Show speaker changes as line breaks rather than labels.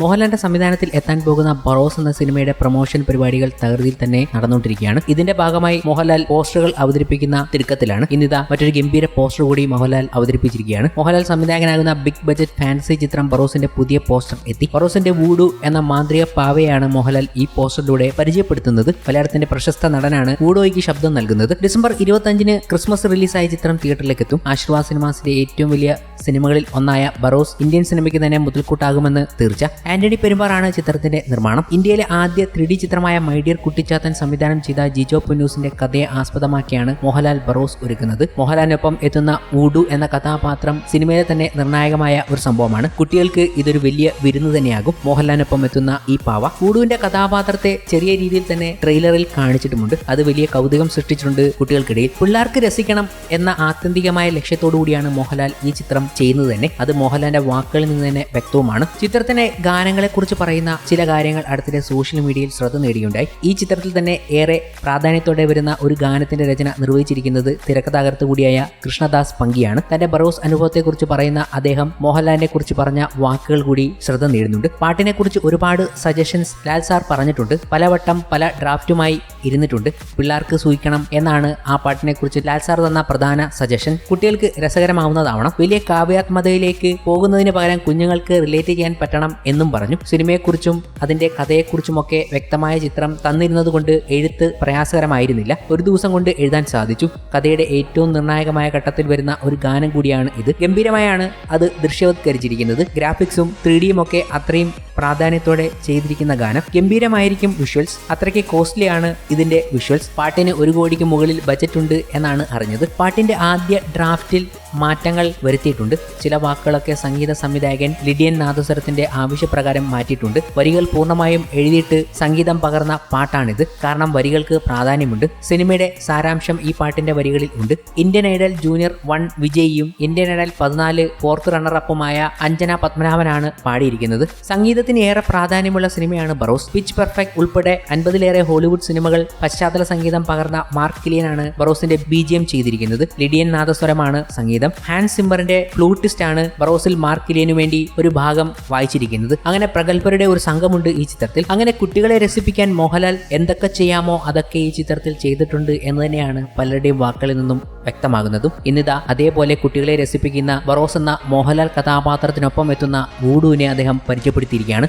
മോഹൻലാലിന്റെ സംവിധാനത്തിൽ എത്താൻ പോകുന്ന ബറോസ് എന്ന സിനിമയുടെ പ്രൊമോഷൻ പരിപാടികൾ തകൃതിയിൽ തന്നെ നടന്നുകൊണ്ടിരിക്കുകയാണ്. ഇതിന്റെ ഭാഗമായി മോഹൻലാൽ പോസ്റ്ററുകൾ അവതരിപ്പിക്കുന്ന തിടുക്കത്തിലാണ്. ഇന്നിതാ മറ്റൊരു ഗംഭീര പോസ്റ്റർ കൂടി മോഹൻലാൽ അവതരിപ്പിച്ചിരിക്കുകയാണ്. മോഹൻലാൽ സംവിധായകനാകുന്ന ബിഗ് ബജറ്റ് ഫാൻസി ചിത്രം ബറോസിന്റെ പുതിയ പോസ്റ്റർ എത്തി. ബറോസിന്റെ വൂഡു എന്ന മാന്ത്രിക പാവയാണ് മോഹൻലാൽ ഈ പോസ്റ്ററിലൂടെ പരിചയപ്പെടുത്തുന്നത്. മലയാളത്തിന്റെ പ്രശസ്ത നടനാണ് വൂഡോയ്ക്ക് ശബ്ദം നൽകുന്നത്. ഡിസംബർ ഇരുപത്തഞ്ചിന് ക്രിസ്മസ് റിലീസായ ചിത്രം തിയേറ്ററിലേക്ക് എത്തും ആശീർവാദ് സിനിമാസിന്റെ ഏറ്റവും വലിയ സിനിമകളിൽ ഒന്നായ ബറോസ് ഇന്ത്യൻ സിനിമയ്ക്ക് തന്നെ മുതൽക്കൂട്ടാകുമെന്ന് തീർച്ച. ആന്റണി പെരുമാറാണ് ചിത്രത്തിന്റെ നിർമ്മാണം. ഇന്ത്യയിലെ ആദ്യ ത്രീ ഡി ചിത്രമായ മൈഡിയർ കുട്ടിച്ചാത്തൻ സംവിധാനം ചെയ്ത ജിജോ പുന്നൂസിന്റെ കഥയെ ആസ്പദമാക്കിയാണ് മോഹൻലാൽ ബറോസ് ഒരുക്കുന്നത്. മോഹൻലാലിനൊപ്പം എത്തുന്ന ഊഡു എന്ന കഥാപാത്രം സിനിമയിലെ തന്നെ നിർണായകമായ ഒരു സംഭവമാണ്. കുട്ടികൾക്ക് ഇതൊരു വലിയ വിരുന്ന് തന്നെയാകും. മോഹൻലാലിനൊപ്പം എത്തുന്ന ഈ പാവ. ഊഡുവിന്റെ കഥാപാത്രത്തെ ചെറിയ രീതിയിൽ തന്നെ ട്രെയിലറിൽ കാണിച്ചിട്ടുമുണ്ട്. അത് വലിയ കൗതുകം സൃഷ്ടിച്ചിട്ടുണ്ട് കുട്ടികൾക്കിടയിൽ. പിള്ളേർക്ക് രസിക്കണം എന്ന ആത്യന്തികമായ ലക്ഷ്യത്തോടു കൂടിയാണ് മോഹൻലാൽ ഈ ചിത്രം ചെയ്യുന്നത് തന്നെ. അത് മോഹൻലാലിന്റെ വാക്കുകളിൽ നിന്ന് തന്നെ വ്യക്തവുമാണ്. ചിത്രത്തിന്റെ ഗാനങ്ങളെ കുറിച്ച് പറയുന്ന ചില കാര്യങ്ങൾ അടുത്തിടെ സോഷ്യൽ മീഡിയയിൽ ശ്രദ്ധ നേടിയുണ്ടായി. ഈ ചിത്രത്തിൽ തന്നെ ഏറെ പ്രാധാന്യത്തോടെ വരുന്ന ഒരു ഗാനത്തിന്റെ രചന നിർവഹിച്ചിരിക്കുന്നത് തിരക്കഥാകൃത്ത് കൂടിയായ കൃഷ്ണദാസ് പങ്കിയാണ്. തന്റെ ബറോസ് അനുഭവത്തെ കുറിച്ച് പറയുന്ന അദ്ദേഹം മോഹൻലാലിനെ കുറിച്ച് പറഞ്ഞ വാക്കുകൾ കൂടി ശ്രദ്ധ നേടുന്നുണ്ട്. പാട്ടിനെ കുറിച്ച് ഒരുപാട് സജഷൻസ് ലാൽ സാർ പറഞ്ഞിട്ടുണ്ട്. പലവട്ടം പല ഡ്രാഫ്റ്റുമായി ഇരുന്നിട്ടുണ്ട്. പിള്ളേർക്ക് സൂക്ഷിക്കണം എന്നാണ് ആ പാട്ടിനെ കുറിച്ച് ലാൽ സാർ തന്ന പ്രധാന സജഷൻ. കുട്ടികൾക്ക് രസകരമാവുന്നതാവണം. വലിയ കാവ്യാത്മതയിലേക്ക് പോകുന്നതിന് പകരം കുഞ്ഞുങ്ങൾക്ക് റിലേറ്റ് ചെയ്യാൻ പറ്റണം എന്നും പറഞ്ഞു. സിനിമയെക്കുറിച്ചും അതിന്റെ കഥയെക്കുറിച്ചുമൊക്കെ വ്യക്തമായ ചിത്രം തന്നിരുന്നത് കൊണ്ട് എഴുത്ത് പ്രയാസകരമായിരുന്നില്ല. ഒരു ദിവസം കൊണ്ട് എഴുതാൻ സാധിച്ചു. കഥയുടെ ഏറ്റവും നിർണായകമായ ഘട്ടത്തിൽ വരുന്ന ഒരു ഗാനം കൂടിയാണ് ഇത്. ഗംഭീരമായാണ് അത് ദൃശ്യവത്കരിച്ചിരിക്കുന്നത്. ഗ്രാഫിക്സും ത്രീ ഡിയും ഒക്കെ അത്രയും പ്രാധാന്യത്തോടെ ചെയ്തിരിക്കുന്ന ഗാനം. ഗംഭീരമായിരിക്കും വിഷ്വൽസ് അത്രയ്ക്ക് കോസ്റ്റ്ലി ആണ് ഇതിന്റെ വിഷ്വൽസ് പാട്ടിന് ഒരു കോടിക്ക് മുകളിൽ ബജറ്റ് ഉണ്ട് എന്നാണ് അറിഞ്ഞത്. പാട്ടിന്റെ ആദ്യ ഡ്രാഫ്റ്റിൽ മാറ്റങ്ങൾ വരുത്തിയിട്ടുണ്ട്. ചില വാക്കുകളൊക്കെ സംഗീത സംവിധായകൻ ലിഡിയൻ നാദസ്വരത്തിന്റെ ആവശ്യപ്രകാരം മാറ്റിയിട്ടുണ്ട്. വരികൾ പൂർണമായും എഴുതിയിട്ട് സംഗീതം പകർന്ന പാട്ടാണിത്. കാരണം വരികൾക്ക് പ്രാധാന്യമുണ്ട്. സിനിമയുടെ സാരാംശം ഈ പാട്ടിന്റെ വരികളിൽ ഉണ്ട്. ഇന്ത്യൻ ഐഡൽ ജൂനിയർ വൺ വിജയിയും ഇന്ത്യൻ ഐഡൽ പതിനാല് ഫോർത്ത് റണ്ണറപ്പുമായ അഞ്ജന പത്മനാഭനാണ് പാടിയിരിക്കുന്നത്. സംഗീതത്തിന് ഏറെ പ്രാധാന്യമുള്ള സിനിമയാണ് ബറോസ്. പിച്ച് പെർഫെക്റ്റ് ഉൾപ്പെടെ അൻപതിലേറെ ഹോളിവുഡ് സിനിമകൾ പശ്ചാത്തല സംഗീതം പകർന്ന മാർക്ക് കിലിയനാണ് ബറോസിന്റെ ബി ചെയ്തിരിക്കുന്നത്. ലിഡിയൻ നാദസ്വരമാണ് സംഗീതം ഹാൻസ് സിംബറിന്റെ ഫ്ലൂട്ടിസ്റ്റ് ആണ് ബറോസിൽ മാർക്കിലിയനു വേണ്ടി ഒരു ഭാഗം വായിച്ചിരിക്കുന്നത്. അങ്ങനെ പ്രഗത്ഭരുടെ ഒരു സംഘമുണ്ട് ഈ ചിത്രത്തിൽ. അങ്ങനെ കുട്ടികളെ രസിപ്പിക്കാൻ മോഹൻലാൽ എന്തൊക്കെ ചെയ്യാമോ അതൊക്കെ ഈ ചിത്രത്തിൽ ചെയ്തിട്ടുണ്ട് എന്ന് തന്നെയാണ് പലരുടെയും വാക്കുകളിൽ നിന്നും വ്യക്തമാകുന്നതും. ഇന്നിതാ അതേപോലെ കുട്ടികളെ രസിപ്പിക്കുന്ന ബറോസ് എന്ന മോഹൻലാൽ കഥാപാത്രത്തിനൊപ്പം എത്തുന്ന വൂഡുവിനെ അദ്ദേഹം പരിചയപ്പെടുത്തിയിരിക്കുകയാണ്.